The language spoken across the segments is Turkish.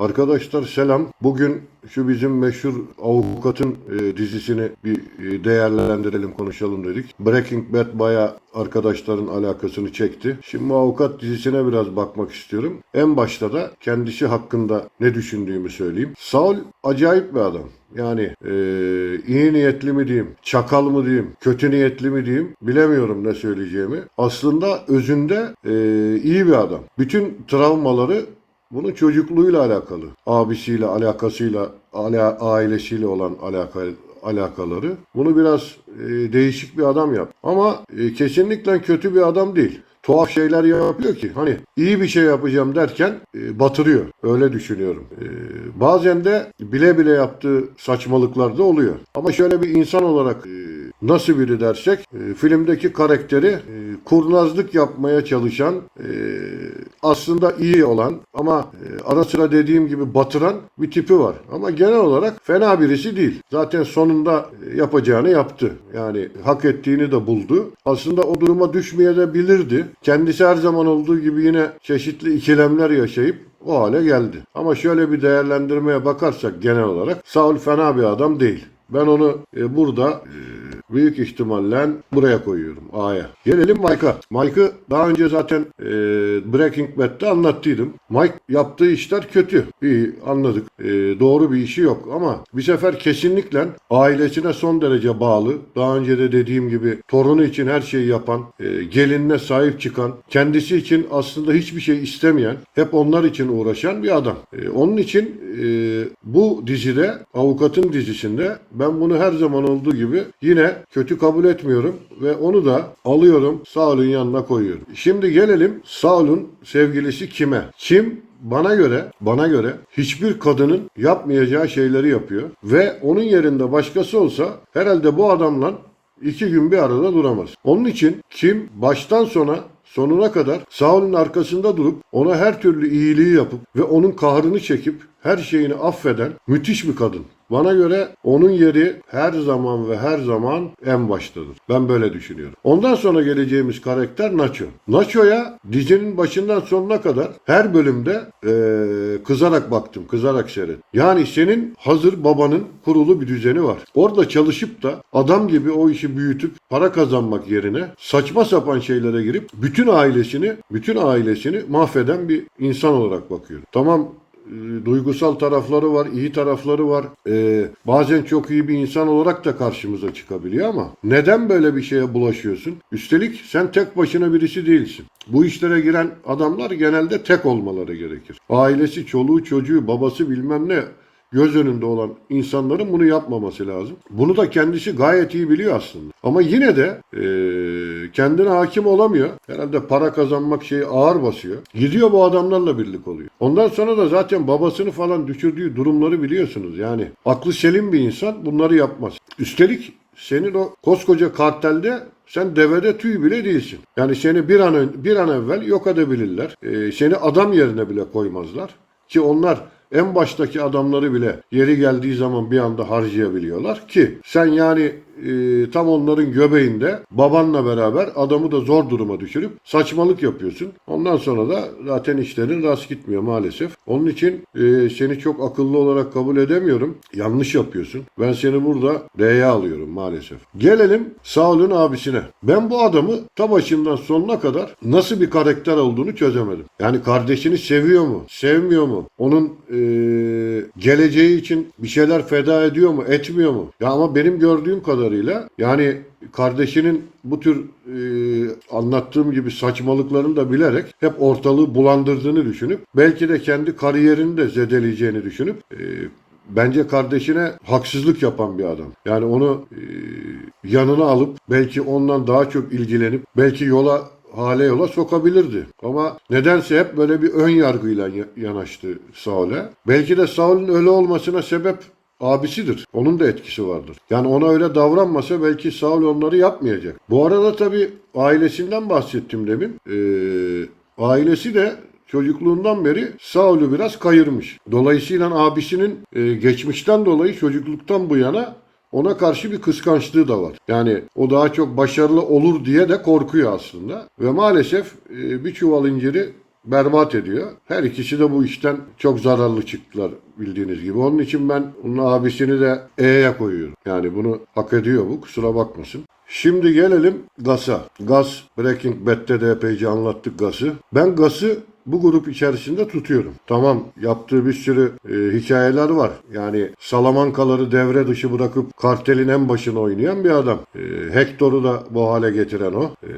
Arkadaşlar selam. Bugün şu bizim meşhur avukatın e, dizisini bir e, değerlendirelim, konuşalım dedik. Breaking Bad baya arkadaşların alakasını çekti. Şimdi bu avukat dizisine biraz bakmak istiyorum. En başta da kendisi hakkında ne düşündüğümü söyleyeyim. Saul acayip bir adam. Yani e, iyi niyetli mi diyeyim, çakal mı diyeyim, kötü niyetli mi diyeyim bilemiyorum ne söyleyeceğimi. Aslında özünde e, iyi bir adam. Bütün travmaları bunun çocukluğuyla alakalı, abisiyle, alakasıyla, ala, ailesiyle olan alaka, alakaları. Bunu biraz e, değişik bir adam yap. Ama e, kesinlikle kötü bir adam değil. Tuhaf şeyler yapıyor ki hani iyi bir şey yapacağım derken e, batırıyor. Öyle düşünüyorum. E, bazen de bile bile yaptığı saçmalıklar da oluyor. Ama şöyle bir insan olarak e, nasıl biri dersek e, filmdeki karakteri e, kurnazlık yapmaya çalışan e, aslında iyi olan ama ara sıra dediğim gibi batıran bir tipi var. Ama genel olarak fena birisi değil. Zaten sonunda yapacağını yaptı. Yani hak ettiğini de buldu. Aslında o duruma düşmeye de bilirdi. Kendisi her zaman olduğu gibi yine çeşitli ikilemler yaşayıp o hale geldi. Ama şöyle bir değerlendirmeye bakarsak genel olarak Saul fena bir adam değil. Ben onu e, burada e, büyük ihtimalle buraya koyuyorum A'ya. Gelelim Mike'a. Mike'ı daha önce zaten e, Breaking Bad'de anlattıydım. Mike yaptığı işler kötü. İyi anladık. E, doğru bir işi yok ama bir sefer kesinlikle ailesine son derece bağlı. Daha önce de dediğim gibi torunu için her şeyi yapan, e, gelinine sahip çıkan, kendisi için aslında hiçbir şey istemeyen, hep onlar için uğraşan bir adam. E, onun için e, bu dizide, avukatın dizisinde ben bunu her zaman olduğu gibi yine kötü kabul etmiyorum ve onu da alıyorum Saul'un yanına koyuyorum. Şimdi gelelim Saul'un sevgilisi kime? Kim bana göre bana göre hiçbir kadının yapmayacağı şeyleri yapıyor ve onun yerinde başkası olsa herhalde bu adamla iki gün bir arada duramaz. Onun için kim baştan sona sonuna kadar Saul'un arkasında durup ona her türlü iyiliği yapıp ve onun kahrını çekip her şeyini affeden müthiş bir kadın. Bana göre onun yeri her zaman ve her zaman en baştadır. Ben böyle düşünüyorum. Ondan sonra geleceğimiz karakter Nacho. Nacho'ya dizinin başından sonuna kadar her bölümde eee, kızarak baktım, kızarak seyret. Yani senin hazır babanın kurulu bir düzeni var. Orada çalışıp da adam gibi o işi büyütüp para kazanmak yerine saçma sapan şeylere girip bütün ailesini, bütün ailesini mahveden bir insan olarak bakıyorum. Tamam e, duygusal tarafları var, iyi tarafları var. E, bazen çok iyi bir insan olarak da karşımıza çıkabiliyor ama neden böyle bir şeye bulaşıyorsun? Üstelik sen tek başına birisi değilsin. Bu işlere giren adamlar genelde tek olmaları gerekir. Ailesi, çoluğu, çocuğu, babası bilmem ne göz önünde olan insanların bunu yapmaması lazım. Bunu da kendisi gayet iyi biliyor aslında. Ama yine de eee, kendine hakim olamıyor. Herhalde para kazanmak şeyi ağır basıyor. Gidiyor bu adamlarla birlik oluyor. Ondan sonra da zaten babasını falan düşürdüğü durumları biliyorsunuz. Yani aklı selim bir insan bunları yapmaz. Üstelik senin o koskoca kartelde sen devede tüy bile değilsin. Yani seni bir an bir an evvel yok edebilirler. Eee, seni adam yerine bile koymazlar. Ki onlar en baştaki adamları bile yeri geldiği zaman bir anda harcayabiliyorlar ki sen yani e, tam onların göbeğinde babanla beraber adamı da zor duruma düşürüp saçmalık yapıyorsun. Ondan sonra da zaten işlerin rast gitmiyor maalesef. Onun için e, seni çok akıllı olarak kabul edemiyorum. Yanlış yapıyorsun. Ben seni burada D'ye alıyorum maalesef. Gelelim Saul'un abisine. Ben bu adamı ta başından sonuna kadar nasıl bir karakter olduğunu çözemedim. Yani kardeşini seviyor mu? Sevmiyor mu? Onun e, geleceği için bir şeyler feda ediyor mu? Etmiyor mu? Ya ama benim gördüğüm kadarıyla yani kardeşinin bu tür e, anlattığım gibi saçmalıklarını da bilerek hep ortalığı bulandırdığını düşünüp belki de kendi kariyerini de zedeleyeceğini düşünüp e, bence kardeşine haksızlık yapan bir adam. Yani onu e, yanına alıp belki ondan daha çok ilgilenip belki yola hale yola sokabilirdi. Ama nedense hep böyle bir ön yargıyla ya- yanaştı Saul'e. Belki de Saul'ün öyle olmasına sebep abisidir. Onun da etkisi vardır. Yani ona öyle davranmasa belki Saul onları yapmayacak. Bu arada tabii ailesinden bahsettim demin. Ee, ailesi de çocukluğundan beri Saul'ü biraz kayırmış. Dolayısıyla abisinin e, geçmişten dolayı çocukluktan bu yana ona karşı bir kıskançlığı da var. Yani o daha çok başarılı olur diye de korkuyor aslında. Ve maalesef e, bir çuval inciri berbat ediyor. Her ikisi de bu işten çok zararlı çıktılar bildiğiniz gibi. Onun için ben onun abisini de E'ye koyuyorum. Yani bunu hak ediyor bu kusura bakmasın. Şimdi gelelim Gas'a. Gas Breaking Bad'de de epeyce anlattık Gas'ı. Ben Gas'ı bu grup içerisinde tutuyorum. Tamam yaptığı bir sürü e, hikayeler var. Yani Salamankaları devre dışı bırakıp kartelin en başına oynayan bir adam. E, Hector'u da bu hale getiren o. E,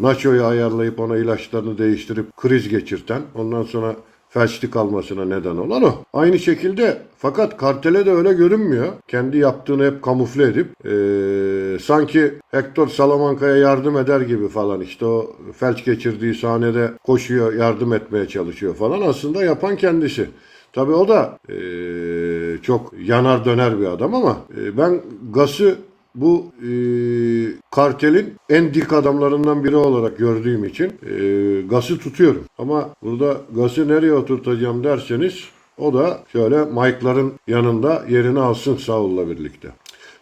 Nacho'yu ayarlayıp ona ilaçlarını değiştirip kriz geçirten. Ondan sonra felçli kalmasına neden olan o. Aynı şekilde fakat kartele de öyle görünmüyor. Kendi yaptığını hep kamufle edip eee, sanki Hector Salamanca'ya yardım eder gibi falan işte o felç geçirdiği sahnede koşuyor yardım etmeye çalışıyor falan aslında yapan kendisi. Tabii o da eee, çok yanar döner bir adam ama eee, ben Gas'ı bu e, kartelin en dik adamlarından biri olarak gördüğüm için e, Gas'ı tutuyorum. Ama burada Gas'ı nereye oturtacağım derseniz o da şöyle Mike'ların yanında yerini alsın Saul'la birlikte.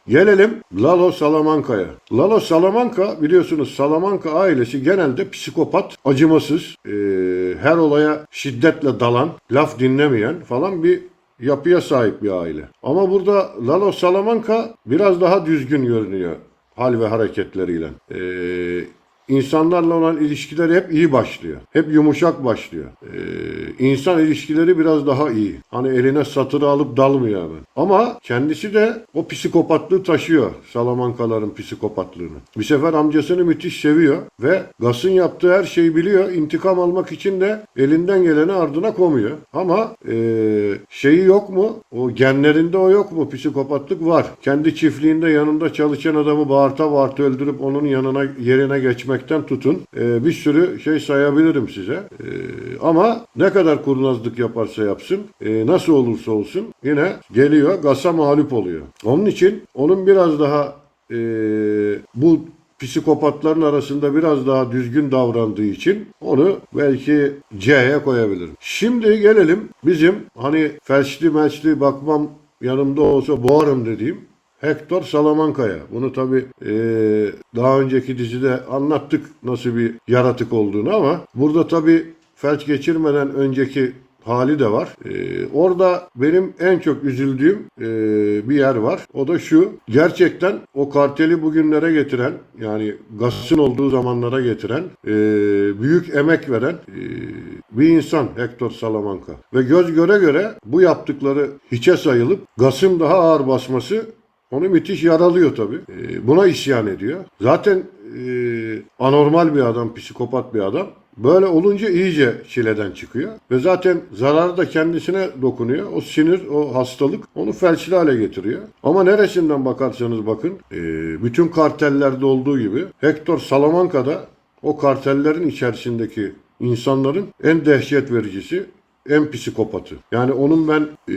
Gelelim Lalo Salamanca'ya. Lalo Salamanca biliyorsunuz Salamanca ailesi genelde psikopat, acımasız, e, her olaya şiddetle dalan, laf dinlemeyen falan bir yapıya sahip bir aile. Ama burada Lalo Salamanca biraz daha düzgün görünüyor hal ve hareketleriyle. Ee, insanlarla olan ilişkileri hep iyi başlıyor. Hep yumuşak başlıyor. Ee, insan ilişkileri biraz daha iyi. Hani eline satırı alıp dalmıyor hemen. Ama kendisi de o psikopatlığı taşıyor. Salamankaların psikopatlığını. Bir sefer amcasını müthiş seviyor ve Gas'ın yaptığı her şeyi biliyor. İntikam almak için de elinden geleni ardına komuyor. Ama ee, şeyi yok mu? O genlerinde o yok mu? Psikopatlık var. Kendi çiftliğinde yanında çalışan adamı bağırta bağırta öldürüp onun yanına yerine geçmekten tutun. Ee, bir sürü şey sayabilirim size. Ee, ama ne kadar kurnazlık yaparsa yapsın, ee, nasıl olursa olsun yine geliyor Gas'a mağlup oluyor. Onun için onun biraz daha ee, bu psikopatların arasında biraz daha düzgün davrandığı için onu belki C'ye koyabilirim. Şimdi gelelim bizim hani felçli melçli bakmam yanımda olsa boğarım dediğim Hector Salamanca'ya. Bunu tabi daha önceki dizide anlattık nasıl bir yaratık olduğunu ama burada tabi felç geçirmeden önceki hali de var. Ee, orada benim en çok üzüldüğüm e, bir yer var. O da şu. Gerçekten o karteli bugünlere getiren yani Gas'ın olduğu zamanlara getiren e, büyük emek veren e, bir insan Hector Salamanca. Ve göz göre göre bu yaptıkları hiçe sayılıp Gas'ın daha ağır basması onu müthiş yaralıyor tabii. Ee, buna isyan ediyor. Zaten e, anormal bir adam, psikopat bir adam. Böyle olunca iyice çileden çıkıyor. Ve zaten zararı da kendisine dokunuyor. O sinir, o hastalık onu felçli hale getiriyor. Ama neresinden bakarsanız bakın, e, bütün kartellerde olduğu gibi Hector Salamanca'da o kartellerin içerisindeki insanların en dehşet vericisi en psikopatı. Yani onun ben e,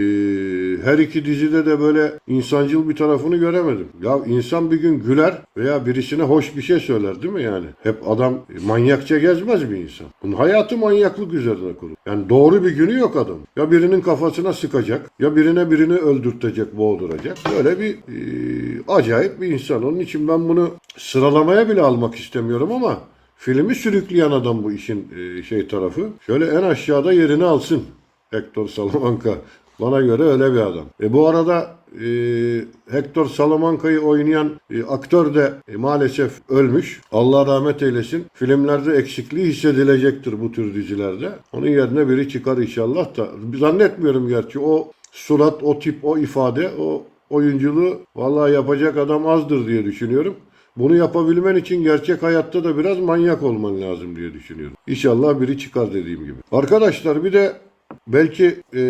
her iki dizide de böyle insancıl bir tarafını göremedim. Ya insan bir gün güler veya birisine hoş bir şey söyler değil mi yani? Hep adam e, manyakça gezmez bir insan. Bunun hayatı manyaklık üzerine kurulu. Yani doğru bir günü yok adam. Ya birinin kafasına sıkacak ya birine birini öldürtecek, boğduracak. Böyle bir e, acayip bir insan. Onun için ben bunu sıralamaya bile almak istemiyorum ama Filmi sürükleyen adam bu işin e, şey tarafı. Şöyle en aşağıda yerini alsın Hector Salamanca. Bana göre öyle bir adam. E bu arada e, Hector Salamanca'yı oynayan e, aktör de e, maalesef ölmüş. Allah rahmet eylesin. Filmlerde eksikliği hissedilecektir bu tür dizilerde. Onun yerine biri çıkar inşallah da. Zannetmiyorum gerçi o surat, o tip, o ifade, o oyunculuğu vallahi yapacak adam azdır diye düşünüyorum. Bunu yapabilmen için gerçek hayatta da biraz manyak olman lazım diye düşünüyorum. İnşallah biri çıkar dediğim gibi. Arkadaşlar bir de belki e,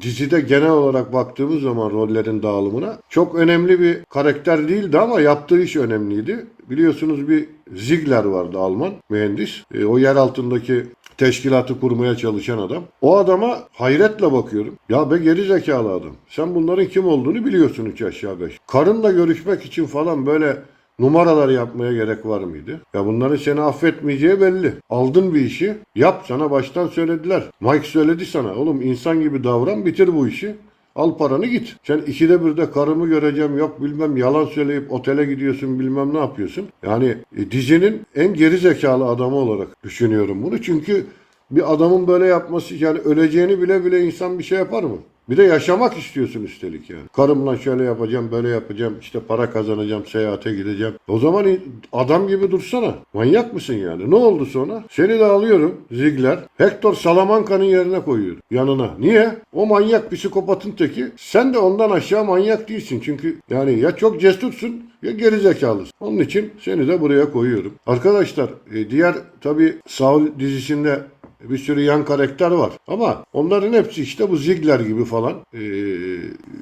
dizide genel olarak baktığımız zaman rollerin dağılımına çok önemli bir karakter değildi ama yaptığı iş önemliydi. Biliyorsunuz bir Ziegler vardı Alman mühendis. E, o yer altındaki teşkilatı kurmaya çalışan adam. O adama hayretle bakıyorum. Ya be geri zekalı adam. Sen bunların kim olduğunu biliyorsun üç aşağı beş. Karınla görüşmek için falan böyle numaralar yapmaya gerek var mıydı? Ya bunların seni affetmeyeceği belli. Aldın bir işi, yap sana baştan söylediler. Mike söyledi sana. Oğlum insan gibi davran, bitir bu işi. Al paranı git. Sen ikide bir de karımı göreceğim yok bilmem yalan söyleyip otele gidiyorsun bilmem ne yapıyorsun. Yani e, dizinin en geri zekalı adamı olarak düşünüyorum bunu. Çünkü bir adamın böyle yapması yani öleceğini bile bile insan bir şey yapar mı? Bir de yaşamak istiyorsun üstelik yani. Karımla şöyle yapacağım, böyle yapacağım, işte para kazanacağım, seyahate gideceğim. O zaman adam gibi dursana. Manyak mısın yani? Ne oldu sonra? Seni de alıyorum Ziegler. Hector Salamanca'nın yerine koyuyorum yanına. Niye? O manyak psikopatın teki. Sen de ondan aşağı manyak değilsin. Çünkü yani ya çok cesursun ya gerizekalısın. Onun için seni de buraya koyuyorum. Arkadaşlar e, diğer tabi Saul dizisinde bir sürü yan karakter var. Ama onların hepsi işte bu Ziegler gibi falan. Ee,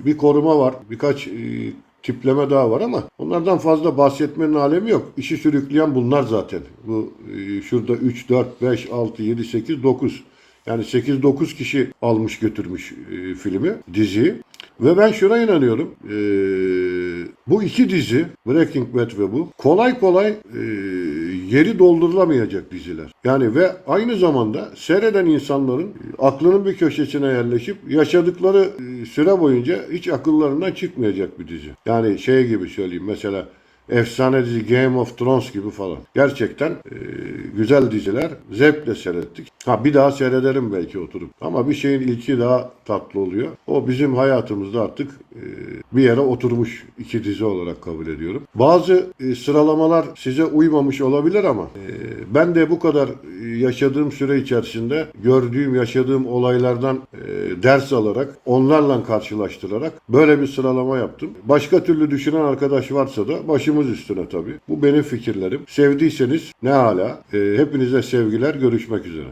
bir koruma var. Birkaç e, tipleme daha var ama onlardan fazla bahsetmenin alemi yok. İşi sürükleyen bunlar zaten. Bu e, şurada 3, 4, 5, 6, 7, 8, 9. Yani 8-9 kişi almış götürmüş e, filmi, diziyi. Ve ben şuna inanıyorum. e, bu iki dizi, Breaking Bad ve bu, kolay kolay e, yeri doldurulamayacak diziler. Yani ve aynı zamanda seyreden insanların e, aklının bir köşesine yerleşip yaşadıkları e, süre boyunca hiç akıllarından çıkmayacak bir dizi. Yani şey gibi söyleyeyim mesela efsane dizi Game of Thrones gibi falan. Gerçekten e, güzel diziler. Zevkle seyrettik. Ha bir daha seyrederim belki oturup. Ama bir şeyin ilki daha tatlı oluyor. O bizim hayatımızda artık e, bir yere oturmuş iki dizi olarak kabul ediyorum. Bazı e, sıralamalar size uymamış olabilir ama e, ben de bu kadar e, yaşadığım süre içerisinde gördüğüm, yaşadığım olaylardan e, ders alarak, onlarla karşılaştırarak böyle bir sıralama yaptım. Başka türlü düşünen arkadaş varsa da başımız üstüne tabii. Bu benim fikirlerim. Sevdiyseniz ne hala. E, hepinize sevgiler. Görüşmek üzere.